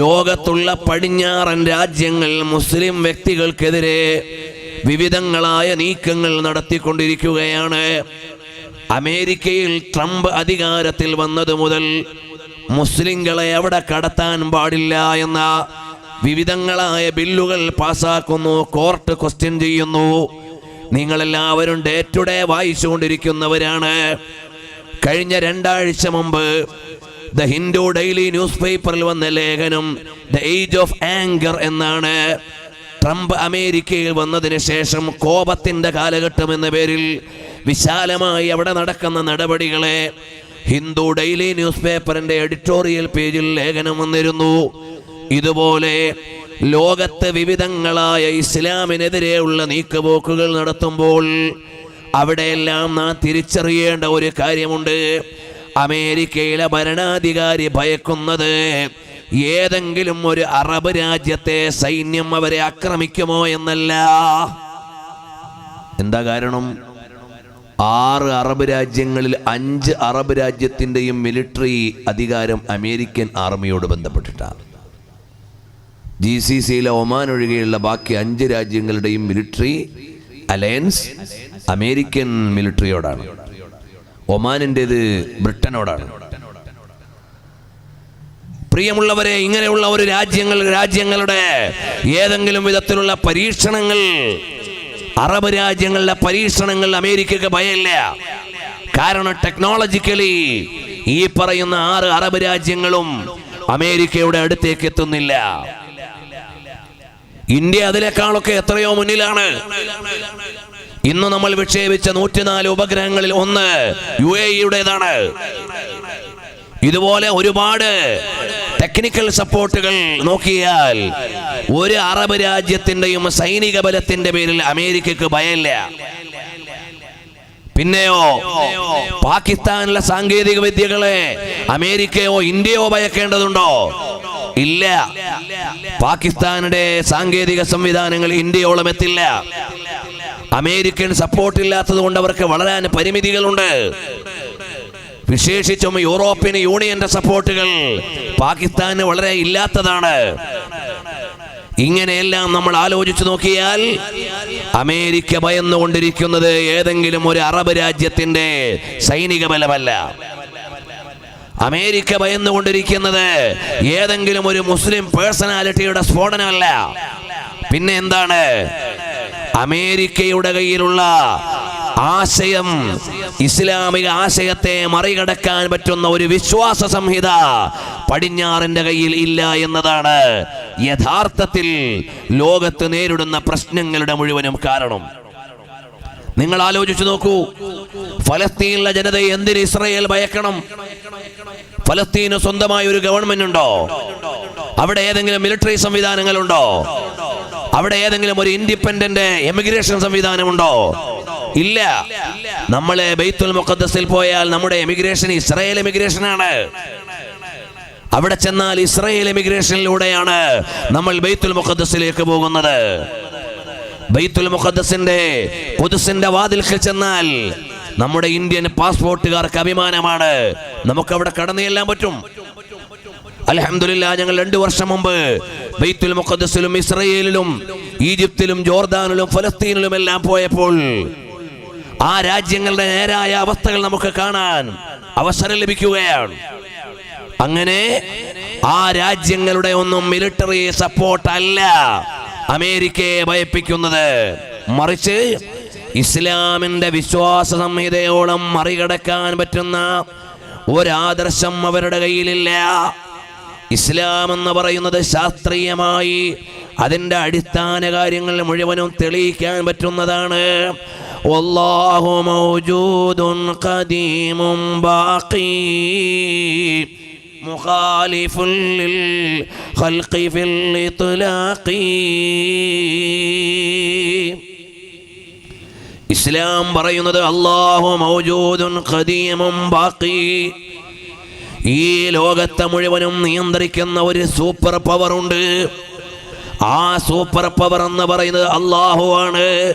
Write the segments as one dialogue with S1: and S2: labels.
S1: ലോകത്തുള്ള പടിഞ്ഞാറൻ രാജ്യങ്ങൾ മുസ്ലിം വ്യക്തികൾക്കെതിരെ വിവിധങ്ങളായ നീക്കങ്ങൾ നടത്തിക്കൊണ്ടിരിക്കുകയാണ്. അമേരിക്കയിൽ ട്രംപ് അധികാരത്തിൽ വന്നത് മുതൽ മുസ്ലിങ്ങളെ അവിടെ കടത്താൻ പാടില്ല എന്ന വിവിധങ്ങളായ ബില്ലുകൾ പാസാക്കുന്നു കോർട്ട് ക്വസ്റ്റ്യൻ ചെയ്യുന്നു. നിങ്ങളെല്ലാവരും ഡേ ടു ഡേ വായിച്ചുകൊണ്ടിരിക്കുന്നവരാണ്. കഴിഞ്ഞ രണ്ടാഴ്ച മുമ്പ് ദ ഹിന്ദു ഡെയിലി ന്യൂസ് പേപ്പറിൽ വന്ന ലേഖനം ദ ഏജ് ഓഫ് ആങ്കർ എന്നാണ്. ട്രംപ് അമേരിക്കയിൽ വന്നതിന് ശേഷം കോപത്തിന്റെ കാലഘട്ടം എന്ന പേരിൽ വിശാലമായി അവിടെ നടക്കുന്ന നടപടികളെ ഹിന്ദു ഡെയിലി ന്യൂസ് പേപ്പറിന്റെ എഡിറ്റോറിയൽ പേജിൽ ലേഖനം വന്നിരുന്നു. ഇതുപോലെ ലോകത്തെ വിവിധങ്ങളായ ഇസ്ലാമിനെതിരെയുള്ള നീക്കുപോക്കുകൾ നടത്തുമ്പോൾ അവിടെയെല്ലാം നാം തിരിച്ചറിയേണ്ട ഒരു കാര്യമുണ്ട്. അമേരിക്കയിലെ ഭരണാധികാരി ഭയക്കുന്നത് ഏതെങ്കിലും ഒരു അറബ് രാജ്യത്തെ സൈന്യം അവരെ ആക്രമിക്കുമോ എന്നല്ല. എന്താ കാരണം? ആറ് അറബ് രാജ്യങ്ങളിൽ അഞ്ച് അറബ് രാജ്യത്തിന്റെയും മിലിറ്ററി അധികാരം അമേരിക്കൻ ആർമിയോട് ബന്ധപ്പെട്ടിട്ടാണ്. ജി സി സിയിലെ ഒമാൻ ഒഴികെയുള്ള ബാക്കി അഞ്ച് രാജ്യങ്ങളുടെയും മിലിറ്ററി അലയൻസ് അമേരിക്കൻ മിലിറ്ററിയോടാണ്. ഒമാനിന്റെത് ബ്രിട്ടനോടാണ്. പ്രിയമുള്ളവരെ ഇങ്ങനെയുള്ള ഒരു രാജ്യങ്ങൾ രാജ്യങ്ങളുടെ ഏതെങ്കിലും വിധത്തിലുള്ള പരീക്ഷണങ്ങൾ അറബ് രാജ്യങ്ങളുടെ പരീക്ഷണങ്ങൾ അമേരിക്കക്ക് ഭയമില്ല. കാരണം ടെക്നോളജിക്കലി ഈ പറയുന്ന ആറ് അറബ് രാജ്യങ്ങളും അമേരിക്കയുടെ അടുത്തേക്ക് എത്തുന്നില്ല. ഇന്ത്യ അതിനേക്കാളൊക്കെ എത്രയോ മുന്നിലാണ്. ഇന്ന് നമ്മൾ വിക്ഷേപിച്ച നൂറ്റിനാല് ഉപഗ്രഹങ്ങളിൽ ഒന്ന് യു എ ഇയുടേതാണ്. ഇതുപോലെ ഒരുപാട് ടെക്നിക്കൽ സപ്പോർട്ടുകൾ നോക്കിയാൽ ഒരു അറബ് രാജ്യത്തിന്റെയും സൈനിക ബലത്തിന്റെ പേരിൽ അമേരിക്കക്ക് ഭയമില്ല. പിന്നെയോ പാകിസ്ഥാനിലെ സാങ്കേതിക വിദ്യകളെ അമേരിക്കയോ ഇന്ത്യയോ ഭയക്കേണ്ടതുണ്ടോ? ഇല്ല. പാകിസ്ഥാനുടെ സാങ്കേതിക സംവിധാനങ്ങൾ ഇന്ത്യയോളം എത്തില്ല. അമേരിക്കൻ സപ്പോർട്ട് ഇല്ലാത്തത് കൊണ്ട് അവർക്ക് വളരാൻ പരിമിതികളുണ്ട്. വിശേഷിച്ചും യൂറോപ്യൻ യൂണിയന്റെ സപ്പോർട്ടുകൾ പാകിസ്ഥാന് വളരെ ഇല്ലാത്തതാണ്. ഇങ്ങനെയെല്ലാം നമ്മൾ ആലോചിച്ചു നോക്കിയാൽ അമേരിക്ക ഭയന്നുകൊണ്ടിരിക്കുന്നത് ഏതെങ്കിലും ഒരു അറബ് രാജ്യത്തിന്റെ സൈനിക ബലമല്ല. അമേരിക്ക ഭയന്നുകൊണ്ടിരിക്കുന്നത് ഏതെങ്കിലും ഒരു മുസ്ലിം പേഴ്സണാലിറ്റിയുടെ സ്ഫോടനമല്ല. പിന്നെ എന്താണ്? അമേരിക്കയുടെ കയ്യിലുള്ള ആശയം ഇസ്ലാമിക ആശയത്തെ മറികടക്കാൻ പറ്റുന്ന ഒരു വിശ്വാസ സംഹിത പടിഞ്ഞാറിന്റെ കയ്യിൽ ഇല്ല എന്നതാണ് യഥാർത്ഥത്തിൽ ലോകത്ത് നേരിടുന്ന പ്രശ്നങ്ങളുടെ മുഴുവനും കാരണം. നിങ്ങൾ ആലോചിച്ചു നോക്കൂ ഫലസ്തീനിലെ ജനതയെ എന്തിന് ഇസ്രയേൽ ഭയക്കണം? ഫലസ്തീന് സ്വന്തമായ ഒരു ഗവൺമെന്റ് ഉണ്ടോ അവിടെ ഏതെങ്കിലും മിലിറ്ററി സംവിധാനങ്ങളുണ്ടോ? അവിടെ ഏതെങ്കിലും ഒരു ഇൻഡിപെൻഡന്റ് എമിഗ്രേഷൻ സംവിധാനമുണ്ടോ? ഇല്ല. നമ്മളെ ബൈത്തുൽ മുഖദ്സിൽ പോയാൽ നമ്മുടെ എമിഗ്രേഷൻ ഇസ്രായേൽ എമിഗ്രേഷൻ ആണ് അവിടെ ചെന്നാൽ ഇസ്രായേൽ എമിഗ്രേഷനിലൂടെയാണ് നമ്മൾ ബൈത്തുൽ മുഖദ്സിലേക്ക് പോകുന്നത്. ബൈത്തുൽ മുഖദ്സിന്റെ കുതിസിന്റെ വാതിൽക്കൽ ചെന്നാൽ നമ്മുടെ ഇന്ത്യൻ പാസ്പോർട്ടുകാർക്ക് അഭിമാനമാണ്. നമുക്ക് അവിടെ കടന്നു ചെല്ലാൻ പറ്റും. അലഹമില്ല ഞങ്ങൾ രണ്ടു വർഷം മുമ്പ് ബൈത്തുൽ മുഖദ്സിലും ഇസ്രയേലിലും ഈജിപ്തിലും ജോർദാനിലും ഫലസ്തീനിലും എല്ലാം പോയപ്പോൾ ആ രാജ്യങ്ങളുടെ നേരായ അവസ്ഥകൾ നമുക്ക് കാണാൻ അവസരം ലഭിക്കുകയാണ്. അങ്ങനെ ആ രാജ്യങ്ങളുടെ ഒന്നും മിലിറ്ററി സപ്പോർട്ട് അല്ല അമേരിക്കയെ ഭയപ്പിക്കുന്നത്. മറിച്ച് ഇസ്ലാമിന്റെ വിശ്വാസ സംഹിതയോളം മറികടക്കാൻ പറ്റുന്ന ഒരാദർശം അവരുടെ കയ്യിലില്ല. ഇസ്ലാം എന്ന് പറയുന്നത് ശാസ്ത്രീയമായി അതിൻ്റെ അടിസ്ഥാന കാര്യങ്ങൾ മുഴുവനും തെളിയിക്കാൻ പറ്റുന്നതാണ് വല്ലാഹു മൗജൂദുൻ ഖദീമും ബാഖി مخالف للخلق في الإطلاق ഇസ്ലാം പറയുന്നത് അള്ളാഹു മൗജൂദുൻ ഖദീമും ബാക്കി ഈ ലോകത്തെ മുഴുവനും നിയന്ത്രിക്കുന്ന ഒരു സൂപ്പർ പവർ ഉണ്ട്. ആ സൂപ്പർ പവർ എന്ന് പറയുന്നത് അള്ളാഹു ആണ്.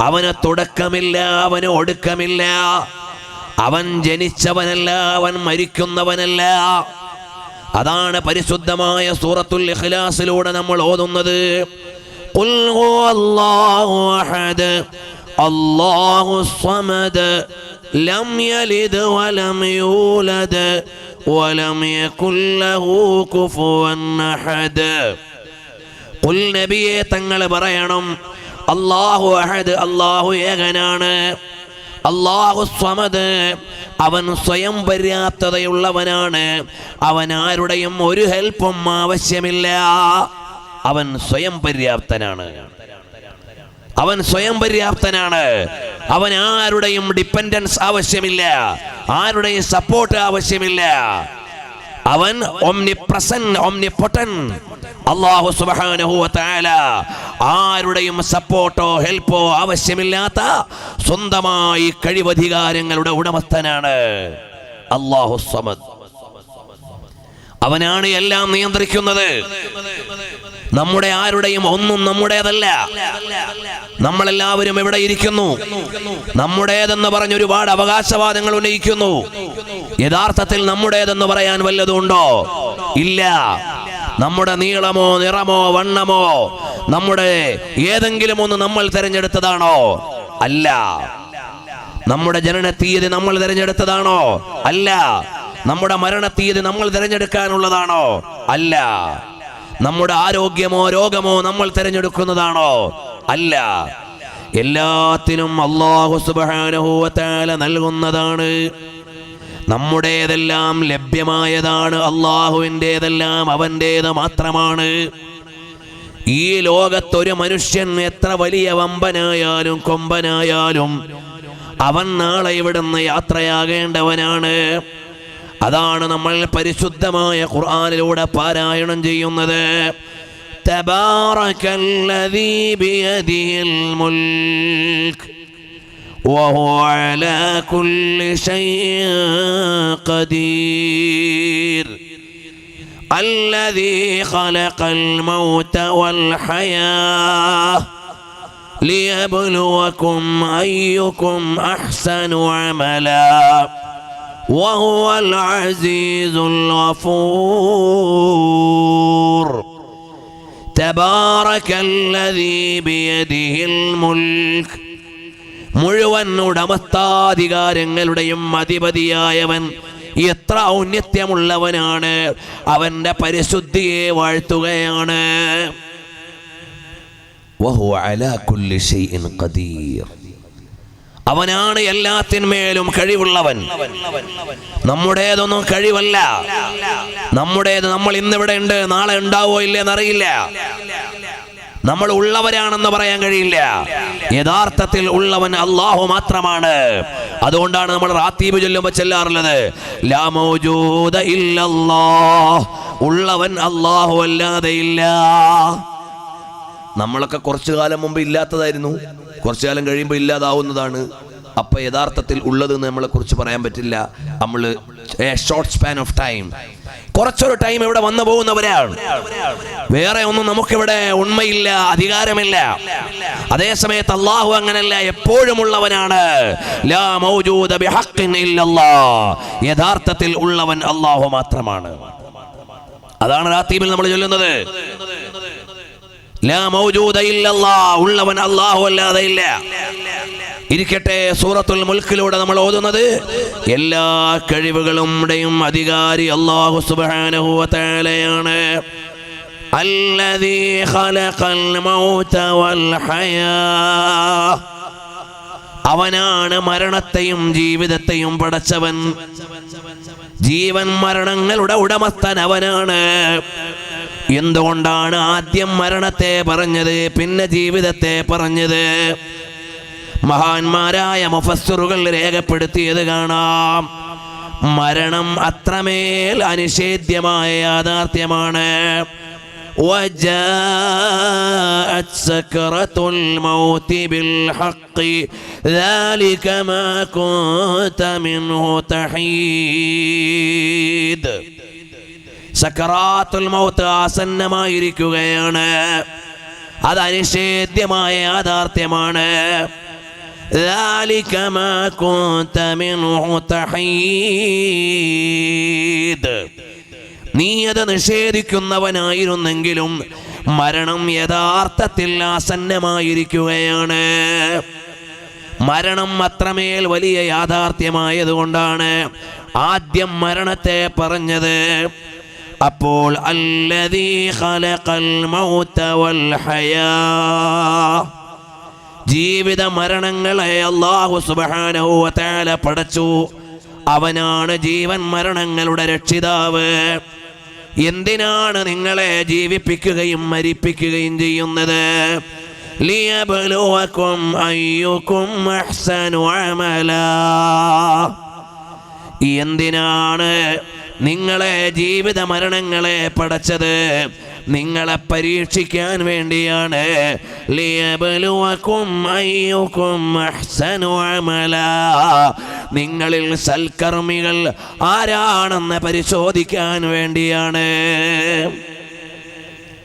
S1: അവന് തുടക്കമില്ല അവന് ഒടുക്കമില്ല. അവൻ ജനിച്ചവനല്ല അവൻ മരിക്കുന്നവനല്ല. അതാണ് പരിശുദ്ധമായ സൂറത്തുൽ ഇഖ്ലാസിലൂടെ നമ്മൾ ഓതുന്നത്. അള്ളാഹു അഹദ് അള്ളാഹു സ്വമദ് ലം യലിദ് വലം യൂലദ് വലം യകുൽ ലഹു കുഫുവൻ അഹദ് ഖുൽ നബിയെ തങ്ങൾ പറയണം അല്ലാഹു അഹദ് അല്ലാഹു ഏകനാണ്. അല്ലാഹു സ്വമദ്. അവൻ സ്വയം പര്യാപ്തതയുള്ളവനാണ്. അവൻ ആരുടെയും ഒരു ഹെൽപ്പും ആവശ്യമില്ല. അവൻ സ്വയം പര്യാപ്തനാണ്. അവൻ സ്വയം പര്യാപ്തനാണ്. അവൻ ആരുടെയും ഡിപ്പെൻഡൻസ് ആവശ്യമില്ല. ആരുടെയും സപ്പോർട്ട് ആവശ്യമില്ല. അവൻ അള്ളാഹു സുബ്ഹാനഹു വ ആരുടെയും സപ്പോർട്ടോ ഹെൽപ്പോ ആവശ്യമില്ലാത്ത സ്വന്തമായി കഴിവധികാരങ്ങളുടെ ഉടമസ്ഥനാണ് അള്ളാഹു സമദ് അവനാണ് എല്ലാം നിയന്ത്രിക്കുന്നത്. നമ്മുടെ ആരുടെയും ഒന്നും നമ്മുടേതല്ല. നമ്മളെല്ലാവരും എവിടെ ഇരിക്കുന്നു? നമ്മുടേതെന്ന് പറഞ്ഞ് ഒരുപാട് അവകാശവാദങ്ങൾ ഉന്നയിക്കുന്നു. യഥാർത്ഥത്തിൽ നമ്മുടേതെന്ന് പറയാൻ വല്ലതുണ്ടോ ഇല്ല. നമ്മുടെ നീളമോ നിറമോ വണ്ണമോ നമ്മുടെ ഏതെങ്കിലും ഒന്ന് നമ്മൾ തിരഞ്ഞെടുത്തതാണോ? അല്ല. നമ്മുടെ ജനന തീയതി നമ്മൾ തിരഞ്ഞെടുത്തതാണോ? അല്ല. നമ്മുടെ മരണ തീയതി നമ്മൾ തിരഞ്ഞെടുക്കാനുള്ളതാണോ? അല്ല. നമ്മുടെ ആരോഗ്യമോ രോഗമോ നമ്മൾ തിരഞ്ഞെടുക്കുന്നതാണോ? അല്ല. എല്ലാത്തിനും അള്ളാഹു തആല നൽകുന്നതാണ്. നമ്മുടേതെല്ലാം ലഭ്യമായതാണ് അള്ളാഹുവിന്റെതെല്ലാം അവന്റേത് മാത്രമാണ്. ഈ ലോകത്തൊരു മനുഷ്യൻ എത്ര വലിയ വമ്പനായാലും കൊമ്പനായാലും അവൻ നാളെ ഇവിടുന്ന് യാത്രയാകേണ്ടവനാണ്. അതാണ് നമ്മൾ പരിശുദ്ധമായ ഖുർആനിലൂടെ പാരായണം ചെയ്യുന്നത് തബാറകല്ലദീ ബിയദിഹിൽ മുൽക്ക് وهو على كل شيء قدير الذي خلق الموت والحياه ليبلوكم ايكم احسن عملا وهو العزيز الغفور تبارك الذي بيده الملك മുഴുവൻ ഉടമസ്ഥാധികാരങ്ങളുടെയും അധിപതിയായവൻ എത്ര ഔന്നത്യമുള്ളവനാണ് അവന്റെ പരിശുദ്ധിയെ വാഴ്ത്തുകയാണ് വഹുവ അലാ കുല്ലി ഷൈഇൻ ഖദീർ അവനാണ് എല്ലാത്തിന്മേലും കഴിവുള്ളവൻ. നമ്മുടേതൊന്നും കഴിവല്ല. നമ്മുടേത് നമ്മൾ ഇന്നിവിടെ ഉണ്ട് നാളെ ഉണ്ടാവോ ഇല്ലെന്നറിയില്ല. നമ്മൾ ഉള്ളവരാണെന്ന് പറയാൻ കഴിയില്ല. യഥാർത്ഥത്തിൽ ഉള്ളവൻ അള്ളാഹു മാത്രമാണ്. അതുകൊണ്ടാണ് നമ്മൾ റാത്തീബ് ചൊല്ലുമ്പോൾ ചെല്ലാറുള്ളത്. ലാ മൗജൂദ ഇല്ലല്ലാഹ്. ഉള്ളവൻ അള്ളാഹു അല്ലാതെ ഇല്ല നമ്മളൊക്കെ കുറച്ചു കാലം മുമ്പ് ഇല്ലാത്തതായിരുന്നു. കുറച്ചു കാലം കഴിയുമ്പോൾ ഇല്ലാതാവുന്നതാണ്. അപ്പൊ യഥാർത്ഥത്തിൽ ഉള്ളത് നമ്മളെ കുറിച്ച് പറയാൻ പറ്റില്ല. നമ്മൾ ഷോർട്ട് സ്പാൻ ഓഫ് ടൈം കുറച്ചൊരു ടൈം ഇവിടെ വന്നു പോകുന്നവരാണ് വേറെ ഒന്നും നമുക്കിവിടെ ഉണ്മയില്ല അധികാരമില്ല. അതേ സമയത്ത് അള്ളാഹു അങ്ങനല്ല എപ്പോഴും ഉള്ളവനാണ്. യഥാർത്ഥത്തിൽ ഉള്ളവൻ അള്ളാഹു മാത്രമാണ്. അതാണ് റാത്തീബിൽ നമ്മൾ ചൊല്ലുന്നത്. ഉള്ളവൻ അള്ളാഹു അല്ലാതെ ഇല്ല ഇരിക്കട്ടെ സൂറത്തുൽ മുൽക്കിലൂടെ നമ്മൾ ഓതുന്നത് എല്ലാ കഴിവുകളുടെയും അധികാരി അള്ളാഹു സുബ്ഹാനഹു വ തആലയാണ് الذي خلق الموت والحياة അവനാണ് മരണത്തെയും ജീവിതത്തെയും പടച്ചവൻ ജീവൻ മരണങ്ങളുടെ ഉടമസ്ഥൻ അവനാണ് എന്തുകൊണ്ടാണ് ആദ്യം മരണത്തെ പറഞ്ഞത് പിന്നെ ജീവിതത്തെ പറഞ്ഞത് മഹാന്മാരായ മുഫസ്സറുകൾ രേഖപ്പെടുത്തിയത് കാണാം മരണം അത്രമേൽ അനിഷേധ്യമായ യാഥാർത്ഥ്യമാണ് وجاءت سكرة الموت بالحق ذلك ما كنت منه تحيد സക്കറാത്തുൽ മൗത്ത് ആസന്നമായിരിക്കുകയാണ് അത് അനിഷേധ്യമായ യാഥാർത്ഥ്യമാണ് ذلك ما كنت منه تحيد നീ അത് നിഷേധിക്കുന്നവനായിരുന്നെങ്കിലും മരണം യഥാർത്ഥത്തിൽ ആസന്നമായിരിക്കുകയാണ് മരണം അത്രമേൽ വലിയ യാഥാർത്ഥ്യമായതുകൊണ്ടാണ് ആദ്യം മരണത്തെ പറഞ്ഞത് അപ്പോൾ ഖലഖൽ മൗത വൽ ഹയാ. ജീവിത മരണങ്ങളെ അള്ളാഹു സുബ്ഹാനഹു വ പടച്ചു. അവനാണ് ജീവൻ മരണങ്ങളുടെ രക്ഷിതാവ്. എന്തിനാണ് നിങ്ങളെ ജീവിപ്പിക്കുകയും മരിപ്പിക്കുകയും ചെയ്യുന്നത്? എന്തിനാണ് നിങ്ങളെ ജീവിത മരണങ്ങളെ പടച്ചത് നിങ്ങളെ പരീക്ഷിക്കാൻ വേണ്ടിയാണ്. നിങ്ങളിൽ സൽക്കർമ്മികൾ ആരാണെന്ന് പരിശോധിക്കാൻ വേണ്ടിയാണ്.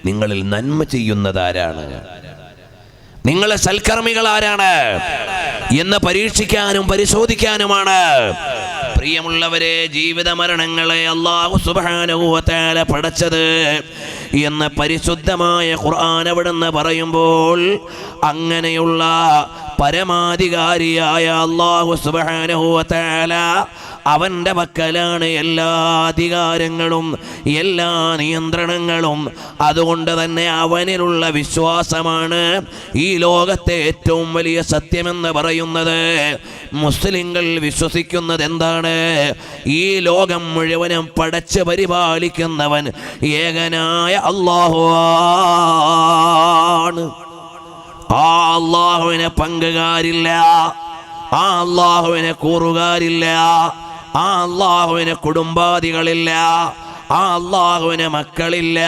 S1: നിങ്ങളിൽ നന്മ ചെയ്യുന്നത് ആരാണ്? നിങ്ങളെ സൽക്കർമ്മികൾ ആരാണ്? എന്ന് പരീക്ഷിക്കാനും പരിശോധിക്കാനുമാണ്. പ്രിയമുള്ളവരെ ജീവിത മരണങ്ങളെ അള്ളാഹു സുബാനുഭവത്താല പടച്ചത് എന്ന് പരിശുദ്ധമായ ഖുർആൻ അവിടുന്ന് പറയുമ്പോൾ അങ്ങനെയുള്ള പരമാധികാരിയായ അള്ളാഹു സുബാനുഭവത്താല അവന്റെ പക്കലാണ് എല്ലാ അധികാരങ്ങളും എല്ലാ നിയന്ത്രണങ്ങളും. അതുകൊണ്ട് തന്നെ അവനിലുള്ള വിശ്വാസമാണ് ഈ ലോകത്തെ ഏറ്റവും വലിയ സത്യമെന്ന് പറയുന്നത്. മുസ്ലിങ്ങൾ വിശ്വസിക്കുന്നത് എന്താണ്? ഈ ലോകം മുഴുവനും പടച്ച് പരിപാലിക്കുന്നവൻ ഏകനായ അള്ളാഹു ആണ്. ആ അള്ളാഹുവിന് പങ്കുകാരില്ല ആ അള്ളാഹുവിനെ കൂറുകാരില്ല ആ അള്ളാഹുവിന് കുടുംബാദികളില്ല. ആ അള്ളാഹുവിന് മക്കളില്ല.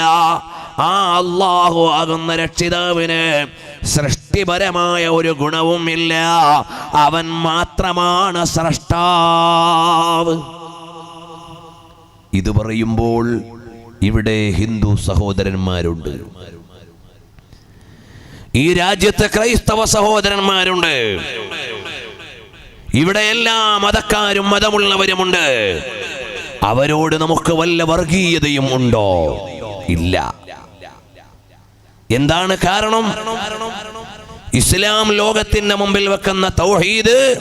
S1: ആ അള്ളാഹു ആകുന്ന രക്ഷിതാവിന് സൃഷ്ടിപരമായ ഒരു ഗുണവും ഇല്ല. അവൻ മാത്രമാണ് സ്രഷ്ടാവ് ഇത് പറയുമ്പോൾ ഇവിടെ ഹിന്ദു സഹോദരന്മാരുണ്ട്. ഈ രാജ്യത്തെ ക്രൈസ്തവ സഹോദരന്മാരുണ്ട്. ഇവിടെ എല്ലാ മതക്കാരും മതമുള്ളവരുമുണ്ട്. അവരോട് നമുക്ക് വല്ല വർഗീയതയും ഉണ്ടോ? ഇല്ല. എന്താണ് കാരണം? ഇസ്ലാം ലോകത്തിന്റെ മുമ്പിൽ വെക്കുന്ന തൗഹീദ്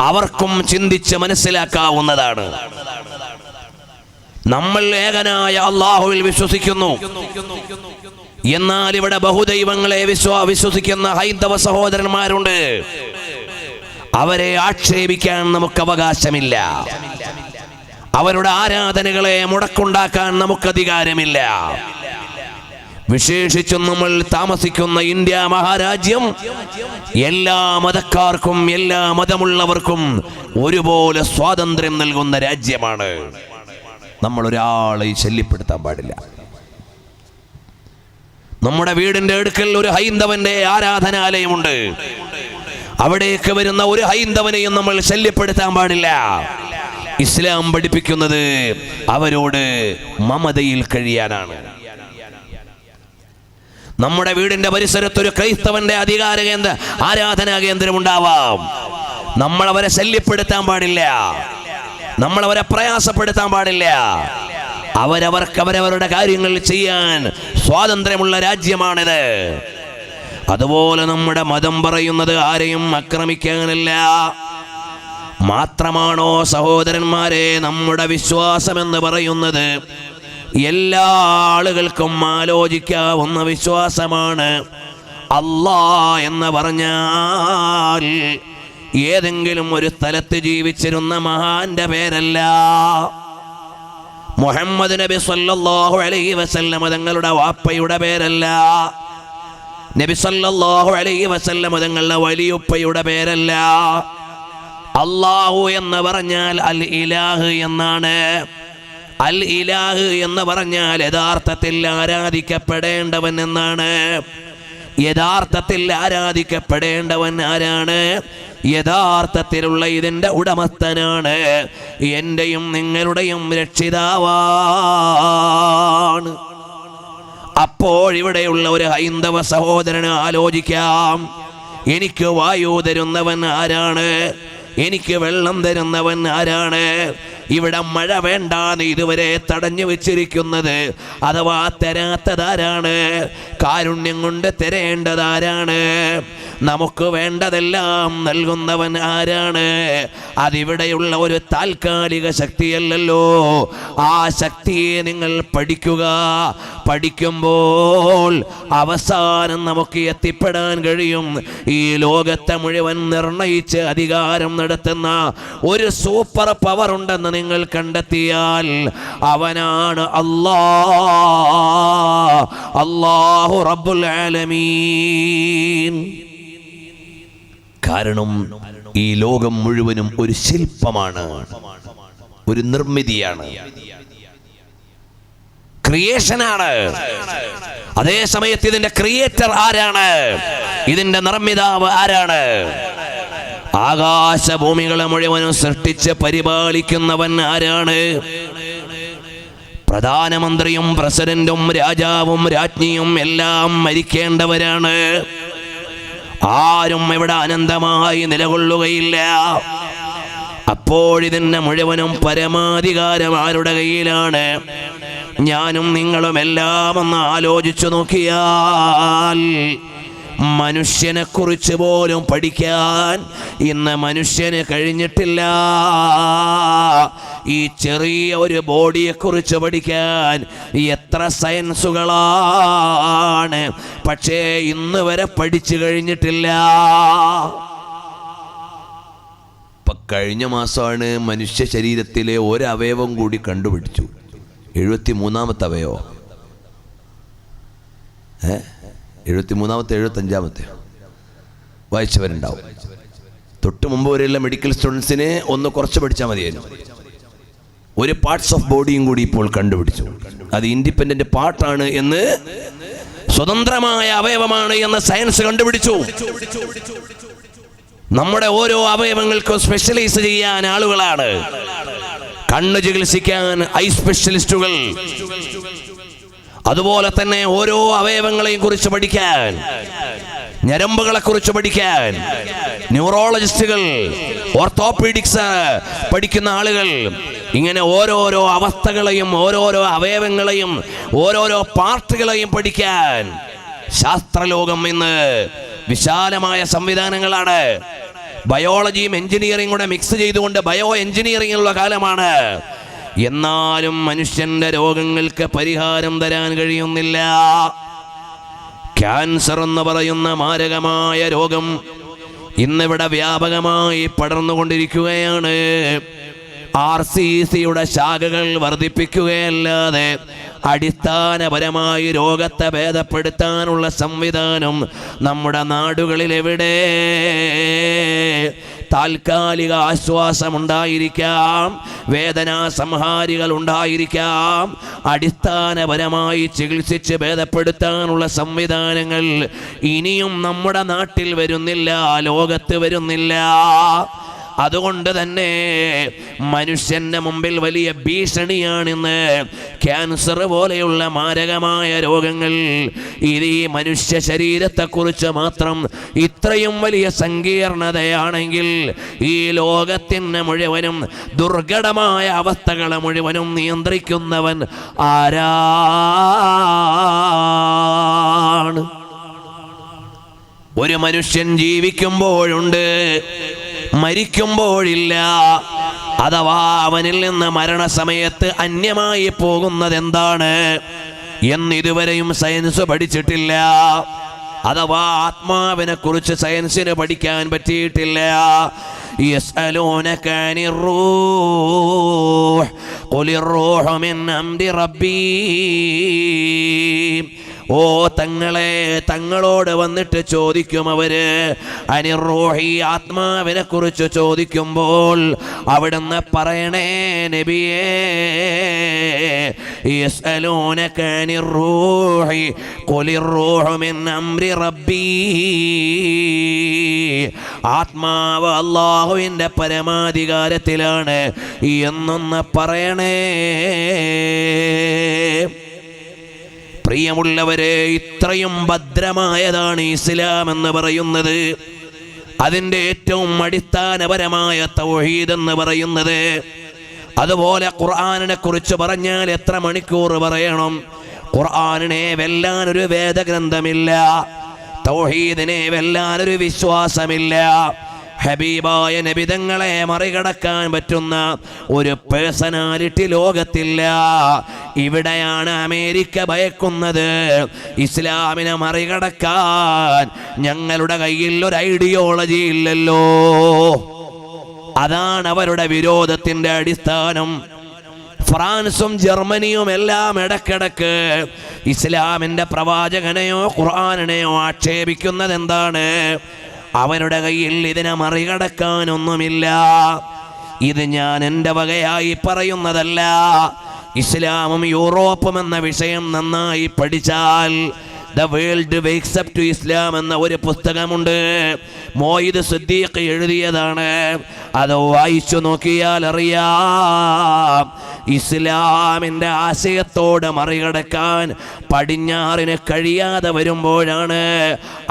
S1: അവർക്കും ചിന്തിച്ച് മനസ്സിലാക്കാവുന്നതാണ്. നമ്മൾ ഏകനായ അള്ളാഹുവിൽ വിശ്വസിക്കുന്നു. എന്നാൽ ഇവിടെ ബഹുദൈവങ്ങളെ വിശ്വാ വിശ്വസിക്കുന്ന ഹൈന്ദവ സഹോദരന്മാരുണ്ട്. അവരെ ആക്ഷേപിക്കാൻ നമുക്ക് അവകാശമില്ല. അവരുടെ ആരാധനകളെ മുടക്കുണ്ടാക്കാൻ നമുക്ക് അധികാരമില്ല. വിശേഷിച്ചും നമ്മൾ താമസിക്കുന്ന ഇന്ത്യ മഹാരാജ്യം എല്ലാ മതക്കാർക്കും എല്ലാ മതമുള്ളവർക്കും ഒരുപോലെ സ്വാതന്ത്ര്യം നൽകുന്ന രാജ്യമാണ്. നമ്മൾ ഒരാളെ ശല്യപ്പെടുത്താൻ പാടില്ല. നമ്മുടെ വീടിന്റെ അടുക്കൽ ഒരു ഹൈന്ദവന്റെ ആരാധനാലയമുണ്ട്. അവിടേക്ക് വരുന്ന ഒരു ഹൈന്ദവനെയും നമ്മൾ ശല്യപ്പെടുത്താൻ പാടില്ല. ഇസ്ലാം പഠിപ്പിക്കുന്നത് അവരോട് മമതയിൽ കഴിയാനാണ്. നമ്മുടെ വീടിന്റെ പരിസരത്ത് ഒരു ക്രൈസ്തവന്റെ അധികാര കേന്ദ്ര ആരാധനാ കേന്ദ്രം ഉണ്ടാവാം നമ്മൾ അവരെ ശല്യപ്പെടുത്താൻ പാടില്ല. നമ്മൾ അവരെ പ്രയാസപ്പെടുത്താൻ പാടില്ല. അവരവർക്ക് അവരവരുടെ കാര്യങ്ങൾ ചെയ്യാൻ സ്വാതന്ത്ര്യമുള്ള രാജ്യമാണിത്. അതുപോലെ നമ്മുടെ മതം പറയുന്നത് ആരെയും ആക്രമിക്കാനില്ല. മാത്രമാണോ സഹോദരന്മാരെ നമ്മുടെ വിശ്വാസം എന്ന് പറയുന്നത്? എല്ലാ ആളുകൾക്കും ആലോചിക്കാവുന്ന വിശ്വാസമാണ് അല്ലാ എന്ന് പറഞ്ഞാൽ ഏതെങ്കിലും ഒരു സ്ഥലത്ത് ജീവിച്ചിരുന്ന മഹാന്റെ പേരല്ല. മുഹമ്മദ് നബി സല്ലല്ലാഹു അലൈഹി വസല്ലമ തങ്ങളുടെ വാപ്പയുടെ പേരല്ല. നബി സല്ലല്ലാഹു അലൈഹി വസല്ലമ തങ്ങളുടെ വലിയുപ്പയുടെ പേരല്ല. അള്ളാഹു എന്ന് പറഞ്ഞാൽ അൽ ഇലാഹ് എന്നാണ്. അൽ ഇലാഹ് എന്ന് പറഞ്ഞാൽ യഥാർത്ഥത്തിൽ ആരാധിക്കപ്പെടേണ്ടവൻ എന്നാണ്. യഥാർത്ഥത്തിൽ ആരാധിക്കപ്പെടേണ്ടവൻ ആരാണ്? യഥാർത്ഥത്തിലുള്ള ഇതിന്റെ ഉടമസ്ഥനാണ്. എന്റെയും നിങ്ങളുടെയും രക്ഷിതാവാണ്. അപ്പോൾ ഇവിടെയുള്ള ഒരു ഹൈന്ദവ സഹോദരന് ആലോചിക്കാം. എനിക്ക് വായു തരുന്നവൻ ആരാണ്? എനിക്ക് വെള്ളം തരുന്നവൻ ആരാണ്? ഇവിടെ മഴ വേണ്ടാന്ന് ഇതുവരെ തടഞ്ഞു വെച്ചിരിക്കുന്നത്. അഥവാ തരാത്തതാരാണ്? കാരുണ്യം കൊണ്ട് തരേണ്ടതാരാണ് നമുക്ക് വേണ്ടതെല്ലാം നൽകുന്നവൻ ആരാണ്? അതിവിടെയുള്ള ഒരു താൽക്കാലിക ശക്തിയല്ലല്ലോ. ആ ശക്തിയെ നിങ്ങൾ പഠിക്കുക. പഠിക്കുമ്പോൾ അവസാനം നമുക്ക് എത്തിപ്പെടാൻ കഴിയും. ഈ ലോകത്തെ മുഴുവൻ നിർണയിച്ച് അധികാരം നടത്തുന്ന ഒരു സൂപ്പർ പവർ ഉണ്ടെന്ന് നിങ്ങൾ കണ്ടെത്തിയാൽ അവനാണ് അല്ലാ അല്ലാഹു റബ്ബുൽ ആലമീൻ. കാരണം ഈ ലോകം മുഴുവനും ഒരു ശില്പമാണ് ഒരു നിർമ്മിതിയാണ്. ക്രിയേഷനാണ്. അതേ സമയത്ത് ഇതിന്റെ ക്രിയേറ്റർ ആരാണ്? ഇതിന്റെ നിർമ്മിതാവ് ആരാണ്? ആകാശഭൂമികളെ മുഴുവനും സൃഷ്ടിച്ച് പരിപാലിക്കുന്നവൻ ആരാണ്? പ്രധാനമന്ത്രിയും പ്രസിഡന്റും രാജാവും രാജ്ഞിയും എല്ലാം മരിക്കേണ്ടവരാണ്. ആരും ഇവിടെ അനന്തമായി നിലകൊള്ളുകയില്ല. അപ്പോഴിതിന്റെ മുഴുവനും പരമാധികാരം ആരുടെ കയ്യിലാണ്? ഞാനും നിങ്ങളും എല്ലാം ഒന്ന് ആലോചിച്ചു നോക്കിയാൽ മനുഷ്യനെ കുറിച്ച് പോലും പഠിക്കാൻ ഇന്ന് മനുഷ്യന് കഴിഞ്ഞിട്ടില്ല. ഈ ചെറിയ ഒരു ബോഡിയെ കുറിച്ച് പഠിക്കാൻ എത്ര സയൻസുകളാണ്. പക്ഷേ ഇന്ന് വരെ പഠിച്ചു കഴിഞ്ഞിട്ടില്ല. കഴിഞ്ഞ മാസമാണ് മനുഷ്യ ശരീരത്തിലെ ഒരവയവം കൂടി കണ്ടുപിടിച്ചു. എഴുപത്തി മൂന്നാമത്തെ അവയവം. ഏ? എഴുപത്തി മൂന്നാമത്തെ എഴുപത്തഞ്ചാമത്തെ. വായിച്ചവരുണ്ടാവും. തൊട്ട് മുമ്പ് വരെയുള്ള മെഡിക്കൽ സ്റ്റുഡൻസിന് ഒന്ന് കുറച്ച് പഠിച്ചാൽ മതിയായിരുന്നു. ഒരു പാർട്സ് ഓഫ് ബോഡിയും കൂടി ഇപ്പോൾ കണ്ടുപിടിച്ചു. അത് ഇൻഡിപെൻഡന്റ് പാർട്ടാണ് എന്ന് സ്വതന്ത്രമായ അവയവമാണ് എന്ന് സയൻസ് കണ്ടുപിടിച്ചു. നമ്മുടെ ഓരോ അവയവങ്ങൾക്കും സ്പെഷ്യലൈസ് ചെയ്യാൻ ആളുകളാണ്. കണ്ണ് ചികിത്സിക്കാൻ ഐ സ്പെഷ്യലിസ്റ്റുകൾ അതുപോലെ തന്നെ ഓരോ അവയവങ്ങളെയും കുറിച്ച് പഠിക്കാൻ ഞരമ്പുകളെ കുറിച്ച് പഠിക്കാൻ ന്യൂറോളജിസ്റ്റുകൾ ഓർത്തോപീഡിക്സ് പഠിക്കുന്ന ആളുകൾ ഇങ്ങനെ ഓരോരോ അവസ്ഥകളെയും ഓരോരോ അവയവങ്ങളെയും ഓരോരോ പാർട്ടുകളെയും പഠിക്കാൻ ശാസ്ത്രലോകം ഇന്ന് വിശാലമായ സംവിധാനങ്ങളാണ്. ബയോളജിയും എഞ്ചിനീയറിംഗ് കൂടെ മിക്സ് ചെയ്തുകൊണ്ട് ബയോ എഞ്ചിനീയറിംഗിലുള്ള കാലമാണ്. എന്നാലും മനുഷ്യന്റെ രോഗങ്ങൾക്ക് പരിഹാരം തരാൻ കഴിയുന്നില്ല. ക്യാൻസർ എന്ന് പറയുന്ന മാരകമായ രോഗം ഇന്നിവിടെ വ്യാപകമായി പടർന്നുകൊണ്ടിരിക്കുകയാണ്. ആർ സി സിയുടെ ശാഖകൾ വർദ്ധിപ്പിക്കുകയല്ലാതെ അടിസ്ഥാനപരമായി രോഗത്തെ ഭേദപ്പെടുത്താനുള്ള സംവിധാനം നമ്മുടെ നാടുകളിൽ എവിടെ താൽക്കാലിക ആശ്വാസമുണ്ടായിരിക്കാം. വേദനാ സംഹാരികൾ ഉണ്ടായിരിക്കാം. അടിസ്ഥാനപരമായി ചികിത്സിച്ച് ഭേദപ്പെടുത്താനുള്ള സംവിധാനങ്ങൾ ഇനിയും നമ്മുടെ നാട്ടിൽ വരുന്നില്ല ലോകത്ത് വരുന്നില്ല. അതുകൊണ്ട് തന്നെ മനുഷ്യന്റെ മുമ്പിൽ വലിയ ഭീഷണിയാണിന്ന്. ക്യാൻസർ പോലെയുള്ള മാരകമായ രോഗങ്ങൾ ഇത് ഈ മനുഷ്യ ശരീരത്തെക്കുറിച്ച് മാത്രം ഇത്രയും വലിയ സങ്കീർണതയാണെങ്കിൽ ഈ ലോകത്തിന് മുഴുവനും ദുർഘടമായ അവസ്ഥകളെ മുഴുവനും നിയന്ത്രിക്കുന്നവൻ ആരാണ്? ഒരു മനുഷ്യൻ ജീവിക്കുമ്പോഴുണ്ട് മരിക്കുമ്പോഴില്ല അഥവാ അവനിൽ നിന്ന് മരണസമയത്ത് അന്യമായി പോകുന്നത് എന്താണ് എന്നിതുവരെയും സയൻസ് പഠിച്ചിട്ടില്ല അഥവാ ആത്മാവിനെ കുറിച്ച് സയൻസിന് പഠിക്കാൻ പറ്റിയിട്ടില്ല يسألونك عن الروح قل الروح من أمر ربي ഓ തങ്ങളെ തങ്ങളോട് വന്നിട്ട് ചോദിക്കും അവർ. അനിറോഹി ആത്മാവിനെ കുറിച്ച് ചോദിക്കുമ്പോൾ അവിടുന്ന് പറയണേ നബിയേ ആത്മാവ് അള്ളാഹുവിന്റെ പരമാധികാരത്തിലാണ് എന്നൊന്ന് പറയണേ. പ്രിയമുള്ളവരെ ഇത്രയും ഭദ്രമായതാണ് ഇസ്ലാം എന്ന് പറയുന്നത്. അതിന്റെ ഏറ്റവും അടിസ്ഥാനപരമായ തൗഹീദ് എന്ന് പറയുന്നത്. അതുപോലെ ഖുർആാനിനെ കുറിച്ച് പറഞ്ഞാൽ എത്ര മണിക്കൂർ പറയണം? ഖുർആാനിനെ വെല്ലാൻ ഒരു വേദഗ്രന്ഥമില്ല. തൗഹീദിനെ വെല്ലാൻ ഒരു വിശ്വാസമില്ല. ഹബീബായ നബിതങ്ങളെ മറികടക്കാൻ പറ്റുന്ന ഒരു പേഴ്സണാലിറ്റി ലോകത്തില്ല. ഇവിടെയാണ് അമേരിക്ക ഭയക്കുന്നത്. ഇസ്ലാമിനെ മറികടക്കാൻ ഞങ്ങളുടെ കയ്യിൽ ഒരു ഐഡിയോളജി ഇല്ലല്ലോ. അതാണ് അവരുടെ വിരോധത്തിന്റെ അടിസ്ഥാനം. ഫ്രാൻസും ജർമ്മനിയും എല്ലാം ഇടക്കിടക്ക് ഇസ്ലാമിന്റെ പ്രവാചകനെയോ ഖുർആാനെയോ ആക്ഷേപിക്കുന്നത് എന്താണ് അവരുടെ കയ്യിൽ ഇതിനെ മറികടക്കാനൊന്നുമില്ല. ഇത് ഞാൻ എന്റെ വകയായി പറയുന്നതല്ല. ഇസ്ലാമും യൂറോപ്പും എന്ന വിഷയം നന്നായി പഠിച്ചാൽ the world wakes to Islam എന്ന ഒരു പുസ്തകമുണ്ട്. മോയിദ് സിദ്ദീഖ് എഴുതിയതാണ്. അത് വായിച്ചു നോക്കിയാൽ അറിയാം. ഇസ്ലാമിന്റെ ആശയത്തോട് മറികടക്കാൻ പടിഞ്ഞാറിന് കഴിയാതെ വരുമ്പോഴാണ്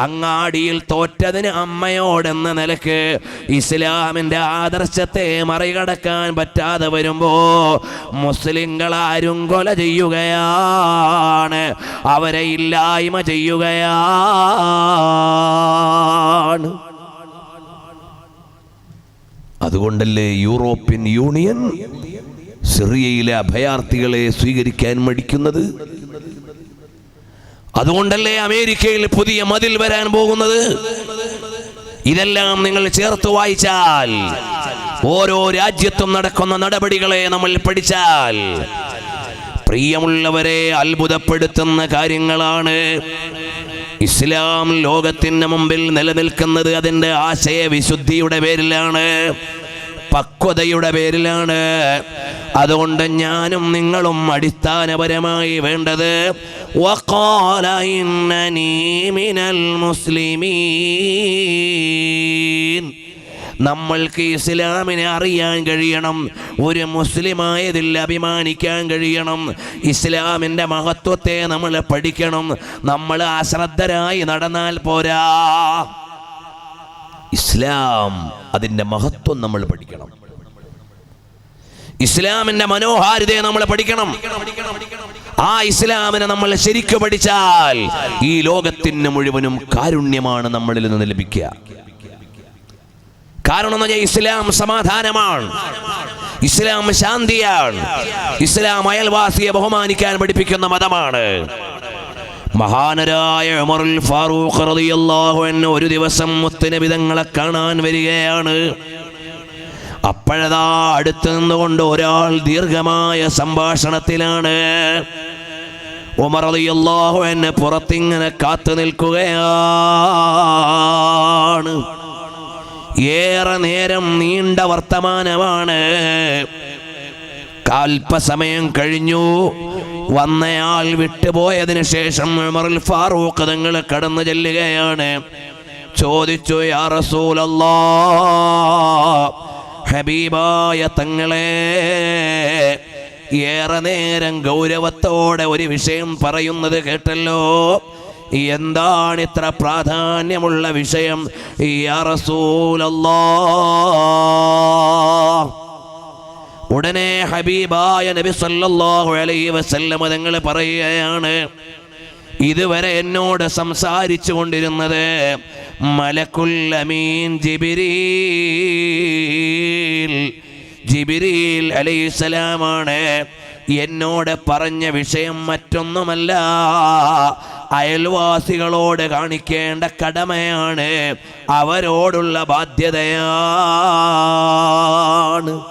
S1: അങ്ങാടിയിൽ തോറ്റതിന് അമ്മയോടെന്ന നിലയ്ക്ക് ഇസ്ലാമിന്റെ ആദർശത്തെ മറികടക്കാൻ പറ്റാതെ വരുമ്പോൾ മുസ്ലിങ്ങൾ ആരും കൊല ചെയ്യുകയാണ് അവരെ ഇല്ലായ്മ ചെയ്യുകയാണ്. അതുകൊണ്ടല്ലേ യൂറോപ്യൻ യൂണിയൻ സിറിയയിലെ അഭയാർത്ഥികളെ സ്വീകരിക്കാൻ മടിക്കുന്നത്? അതുകൊണ്ടല്ലേ അമേരിക്കയിൽ പുതിയ മതിൽ വരാൻ പോകുന്നത്? ഇതെല്ലാം നിങ്ങൾ ചേർത്ത് വായിച്ചാൽ ഓരോ രാജ്യത്തും നടക്കുന്ന നടപടികളെ നമ്മൾ പഠിച്ചാൽ പ്രിയമുള്ളവരെ അത്ഭുതപ്പെടുത്തുന്ന കാര്യങ്ങളാണ്. ഇസ്ലാം ലോകത്തിന് മുമ്പിൽ നിലനിൽക്കുന്നത് അതിന്റെ ആശയവിശുദ്ധിയുടെ പേരിലാണ് പക്വതയുടെ പേരിലാണ്. അതുകൊണ്ട് ഞാനും നിങ്ങളും അടിസ്ഥാനപരമായി വേണ്ടത് മുസ്ലിമീൻ. നമ്മൾക്ക് ഇസ്ലാമിനെ അറിയാൻ കഴിയണം ഒരു മുസ്ലിമായതിൽ അഭിമാനിക്കാൻ കഴിയണം ഇസ്ലാമിന്റെ മഹത്വത്തെ നമ്മൾ പഠിക്കണം നമ്മൾ അശ്രദ്ധരായി നടന്നാൽ പോരാ. ഇസ്ലാം അതിന്റെ മഹത്വം നമ്മൾ പഠിക്കണം. ഇസ്ലാമിന്റെ മനോഹാരിതയെ നമ്മൾ പഠിക്കണം. ആ ഇസ്ലാമിനെ നമ്മൾ ശരിക്കു പഠിച്ചാൽ ഈ ലോകത്തിന് മുഴുവനും കാരുണ്യമാണ് നമ്മളിൽ നിന്ന് ലഭിക്കുക. കാരണം എന്ന് പറഞ്ഞാൽ ഇസ്ലാം സമാധാനമാണ്. ഇസ്ലാം ശാന്തിയാണ്. ഇസ്ലാം അയൽവാസിയെ ബഹുമാനിക്കാൻ പഠിപ്പിക്കുന്ന മതമാണ്. മഹാനരായ ഉമറുൽ ഫാറൂഖ് റളിയല്ലാഹു അൻഹു ഒരു ദിവസം മുത്തുനബിതങ്ങളെ കാണാൻ വരികയാണ്. അപ്പോഴതാ അടുത്ത് നിന്നുകൊണ്ട് ഒരാൾ ദീർഘമായ സംഭാഷണത്തിലാണ്. ഉമർ റളിയല്ലാഹു എന്നെ പുറത്തിങ്ങനെ കാത്തു നിൽക്കുകയാണ്. ഏറെ നേരം നീണ്ട വർത്തമാനമാണ്. കാൽപ്പസമയം കഴിഞ്ഞു. വന്നയാൾ വിട്ടുപോയതിനു ശേഷം ഉമറിൽ ഫാറൂഖ് തങ്ങൾ കടന്നു ചെല്ലുകയാണ്. ചോദിച്ചു യാ റസൂലല്ലാ ഹബീബായ തങ്ങളെ ഏറെ നേരം ഗൗരവത്തോടെ ഒരു വിഷയം പറയുന്നത് കേട്ടല്ലോ. എന്താണ് ഇത്ര പ്രാധാന്യമുള്ള വിഷയം? ഉടനെ ഹബീബായ നബി സല്ലല്ലാഹു അലൈഹി വസല്ലം തങ്ങൾ പറയുകയാണ് ഇതുവരെ എന്നോട് സംസാരിച്ചു കൊണ്ടിരുന്നത് മലക്കുൽ അമീൻ ജിബിരീൽ. ജിബിരീൽ അലൈസലാമാണ് എന്നോട് പറഞ്ഞ വിഷയം മറ്റൊന്നുമല്ല. അയൽവാസികളോട് കാണിക്കേണ്ട കടമയാണ് അവരോടുള്ള ബാധ്യതയാണ്.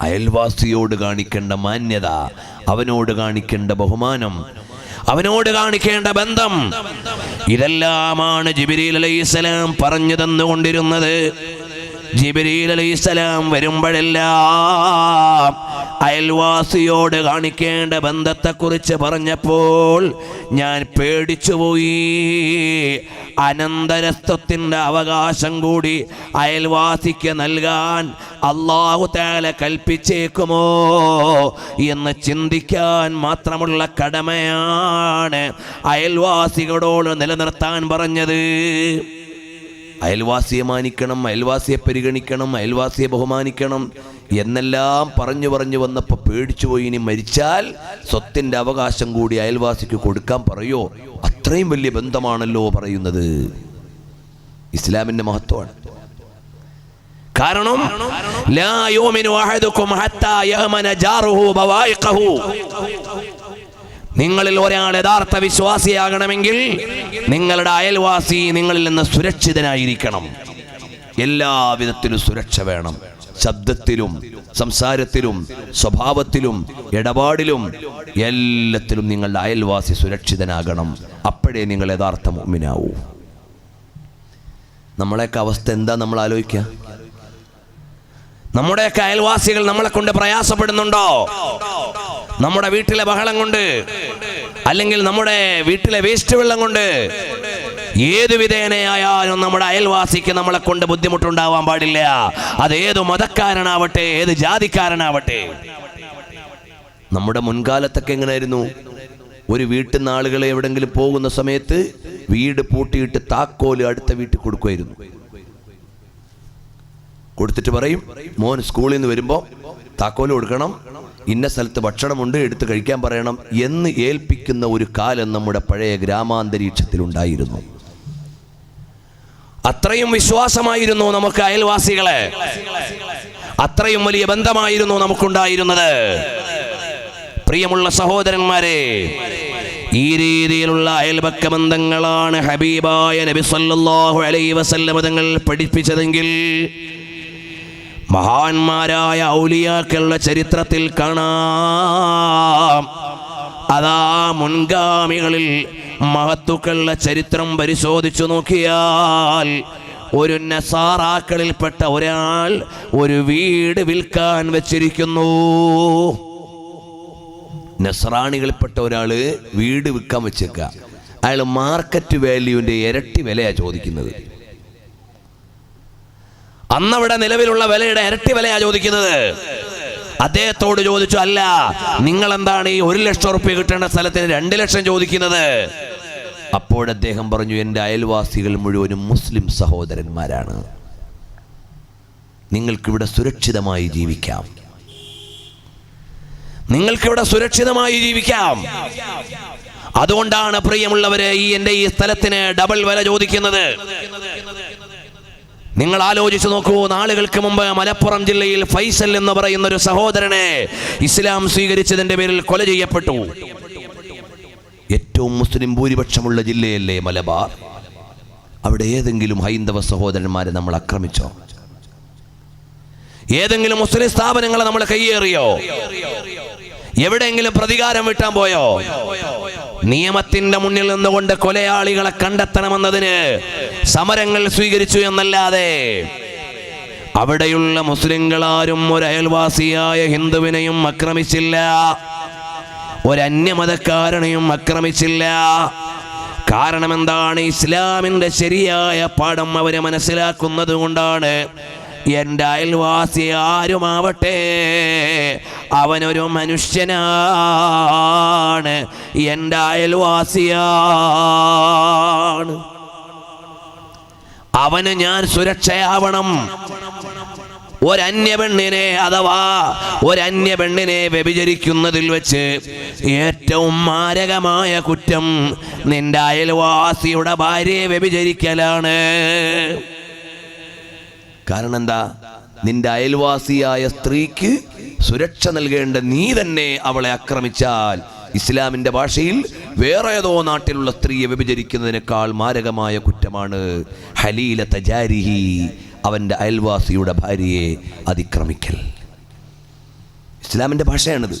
S1: അയൽവാസിയോട് കാണിക്കേണ്ട മാന്യത അവനോട് കാണിക്കേണ്ട ബഹുമാനം അവനോട് കാണിക്കേണ്ട ബന്ധം. ഇതെല്ലാമാണ് ജിബിരി അലൈഹിസ്സലാം പറഞ്ഞു തന്നുകൊണ്ടിരുന്നത് ജിബിരിൽ അലൈഹിസ്സലാം വരുമ്പോഴെല്ലാം അയൽവാസിയോട് കാണിക്കേണ്ട ബന്ധത്തെക്കുറിച്ച് പറഞ്ഞപ്പോൾ ഞാൻ പേടിച്ചുപോയി. അനന്തരത്വത്തിന്റെ അവകാശം കൂടി അയൽവാസിക്ക് നൽകാൻ അള്ളാഹു താല കൽപ്പിച്ചേക്കുമോ എന്ന് ചിന്തിക്കാൻ മാത്രമുള്ള കടമയാണ് അയൽവാസികളോട് നിലനിർത്താൻ പറഞ്ഞത്. അയൽവാസിയെ മാനിക്കണം അയൽവാസിയെ പരിഗണിക്കണം അയൽവാസിയെ ബഹുമാനിക്കണം എന്നെല്ലാം പറഞ്ഞു പറഞ്ഞു വന്നപ്പോൾ പേടിച്ചു പോയി. ഇനി മരിച്ചാൽ സ്വത്തിന്റെ അവകാശം കൂടി അയൽവാസിക്ക് കൊടുക്കാൻ പറയോ? അത്രയും വലിയ ബന്ധമാണല്ലോ പറയുന്നത്. ഇസ്ലാമിന്റെ മഹത്വമാണ്. കാരണം ലാ ഹത്താ യഹ്മന ജാറുഹു നിങ്ങളിൽ ഒരാൾ യഥാർത്ഥ വിശ്വാസിയാകണമെങ്കിൽ നിങ്ങളുടെ അയൽവാസി നിങ്ങളിൽ നിന്ന് സുരക്ഷിതനായിരിക്കണം. എല്ലാവിധത്തിലും സുരക്ഷ വേണം. ശബ്ദത്തിലും സംസാരത്തിലും സ്വഭാവത്തിലും ഇടപാടിലും എല്ലാത്തിലും നിങ്ങളുടെ അയൽവാസി സുരക്ഷിതനാകണം. അപ്പോഴേ നിങ്ങൾ യഥാർത്ഥ മുമ്മിനാവൂ നമ്മളെയൊക്കെ അവസ്ഥ എന്താ നമ്മൾ ആലോചിക്കുക നമ്മുടെയൊക്കെ അയൽവാസികൾ നമ്മളെ കൊണ്ട് പ്രയാസപ്പെടുന്നുണ്ടോ? നമ്മുടെ വീട്ടിലെ ബഹളം കൊണ്ട് അല്ലെങ്കിൽ നമ്മുടെ വീട്ടിലെ വേസ്റ്റ് വെള്ളം കൊണ്ട് ഏതു വിധേനയായാലും നമ്മുടെ അയൽവാസിക്ക് നമ്മളെ കൊണ്ട് ബുദ്ധിമുട്ടുണ്ടാവാൻ പാടില്ല. അത് ഏത് മതക്കാരനാവട്ടെ ഏത് ജാതിക്കാരനാവട്ടെ. നമ്മുടെ മുൻകാലത്തൊക്കെ എങ്ങനെയായിരുന്നു? ഒരു വീട്ടിൽ നിന്ന് ആളുകളെ എവിടെങ്കിലും പോകുന്ന സമയത്ത് വീട് പൂട്ടിയിട്ട് താക്കോൽ അടുത്ത വീട്ടിൽ കൊടുക്കുമായിരുന്നു കൊടുത്തിട്ട് പറയും മോൻ സ്കൂളിൽ നിന്ന് വരുമ്പോൾ താക്കോൽ കൊടുക്കണം ഇന്ന സ്ഥലത്ത് ഭക്ഷണമുണ്ട് എടുത്ത് കഴിക്കാൻ പറയണം എന്ന് ഏൽപ്പിക്കുന്ന ഒരു കാലം നമ്മുടെ പഴയ ഗ്രാമാന്തരീക്ഷത്തിലുണ്ടായിരുന്നു. അത്രയും വിശ്വാസമായിരുന്നു നമുക്ക് അയൽവാസികളെ. അത്രയും വലിയ ബന്ധമായിരുന്നു നമുക്കുണ്ടായിരുന്നത്. പ്രിയമുള്ള സഹോദരന്മാരെ ഈ രീതിയിലുള്ള അയൽപക്ക ബന്ധങ്ങളാണ് ഹബീബായ നബി സല്ലാഹു അലൈഹി വസല്ലമ തങ്ങൾ പഠിപ്പിച്ചതെങ്കിൽ മഹാന്മാരായ ഔലിയാക്കളുടെ ചരിത്രത്തിൽ കാണാം. അതാ മുൻഗാമികളിൽ മഹത്തുക്കളുടെ ചരിത്രം പരിശോധിച്ചു നോക്കിയാൽ ഒരു നസാറാക്കളിൽപ്പെട്ട ഒരാൾ ഒരു വീട് വിൽക്കാൻ വെച്ചിരിക്കുന്നു. നസ്രാണികളിൽപ്പെട്ട ഒരാൾ വീട് വിൽക്കാൻ വെച്ചേക്ക അയാൾ മാർക്കറ്റ് വാല്യൂവിന്റെ ഇരട്ടി വിലയാണ് ചോദിക്കുന്നത്. അന്നവിടെ നിലവിലുള്ള വിലയുടെ ഇരട്ടി വിലയാ ചോദിക്കുന്നത്. അദ്ദേഹത്തോട് ചോദിച്ചു അല്ല നിങ്ങൾ എന്താണ് ഈ ഒരു ലക്ഷം ഉറുപ്പ്യ കിട്ടേണ്ട സ്ഥലത്തിന് രണ്ട് ലക്ഷം ചോദിക്കുന്നത്? അപ്പോഴദ്ദേഹം പറഞ്ഞു എന്റെ അയൽവാസികൾ മുഴുവനും മുസ്ലിം സഹോദരന്മാരാണ്. നിങ്ങൾക്കിവിടെ സുരക്ഷിതമായി ജീവിക്കാം. നിങ്ങൾക്കിവിടെ സുരക്ഷിതമായി ജീവിക്കാം. അതുകൊണ്ടാണ് പ്രിയമുള്ളവരെ ഈ എന്റെ ഈ സ്ഥലത്തിന് ഡബിൾ വില ചോദിക്കുന്നത്. നിങ്ങൾ ആലോചിച്ചു നോക്കൂ നാളുകൾക്ക് മുമ്പ് മലപ്പുറം ജില്ലയിൽ ഫൈസൽ എന്ന് പറയുന്ന ഒരു സഹോദരനെ ഇസ്ലാം സ്വീകരിച്ചതിന്റെ പേരിൽ കൊല ചെയ്യപ്പെട്ടു. ഏറ്റവും മുസ്ലിം ഭൂരിപക്ഷമുള്ള ജില്ലയല്ലേ മലബാർ? അവിടെ ഏതെങ്കിലും ഹൈന്ദവ സഹോദരന്മാരെ നമ്മൾ ആക്രമിച്ചോ? ഏതെങ്കിലും മുസ്ലിം സ്ഥാപനങ്ങളെ നമ്മൾ കയ്യേറിയോ? എവിടെയെങ്കിലും പ്രതികാരം വിട്ടാൻ പോയോ? നിയമത്തിന്റെ മുന്നിൽ നിന്നുകൊണ്ട് കൊലയാളികളെ കണ്ടെത്തണമെന്നതിന് സമരങ്ങൾ സ്വീകരിച്ചു എന്നല്ലാതെ അവിടെയുള്ള മുസ്ലിങ്ങളാരും ഒരു അയൽവാസിയായ ഹിന്ദുവിനെയും ആക്രമിച്ചില്ല. ഒരന്യമതക്കാരനെയും ആക്രമിച്ചില്ല. കാരണം എന്താണ് ഇസ്ലാമിന്റെ ശരിയായ പാഠം അവരെ മനസ്സിലാക്കുന്നത് കൊണ്ടാണ് എന്റെ അയൽവാസി ആരുമാവട്ടെ? അവനൊരു മനുഷ്യനാണ്. എന്റെ അയൽവാസിയാണ്. അവന് ഞാൻ സുരക്ഷയാവണം. ഒരന്യ പെണ്ണിനെ അഥവാ ഒരന്യ പെണ്ണിനെ വ്യഭിചരിക്കുന്നതിൽ വെച്ച് ഏറ്റവും മാരകമായ കുറ്റം നിന്റെ അയൽവാസിയുടെ ഭാര്യയെ വ്യഭിചരിക്കലാണ്. കാരണം എന്താ നിന്റെ അയൽവാസിയായ സ്ത്രീക്ക് സുരക്ഷ നൽകേണ്ട നീ തന്നെ അവളെ ആക്രമിച്ചാൽ ഇസ്ലാമിന്റെ ഭാഷയിൽ വേറെ ഏതോ നാട്ടിലുള്ള സ്ത്രീയെ വ്യഭിചരിക്കുന്നതിനേക്കാൾ മാരകമായ കുറ്റമാണ്. ഹലീല തജാരിഹി അവന്റെ അയൽവാസിയുടെ ഭാര്യയെ അതിക്രമിക്കൽ. ഇസ്ലാമിന്റെ ഭാഷയാണിത്.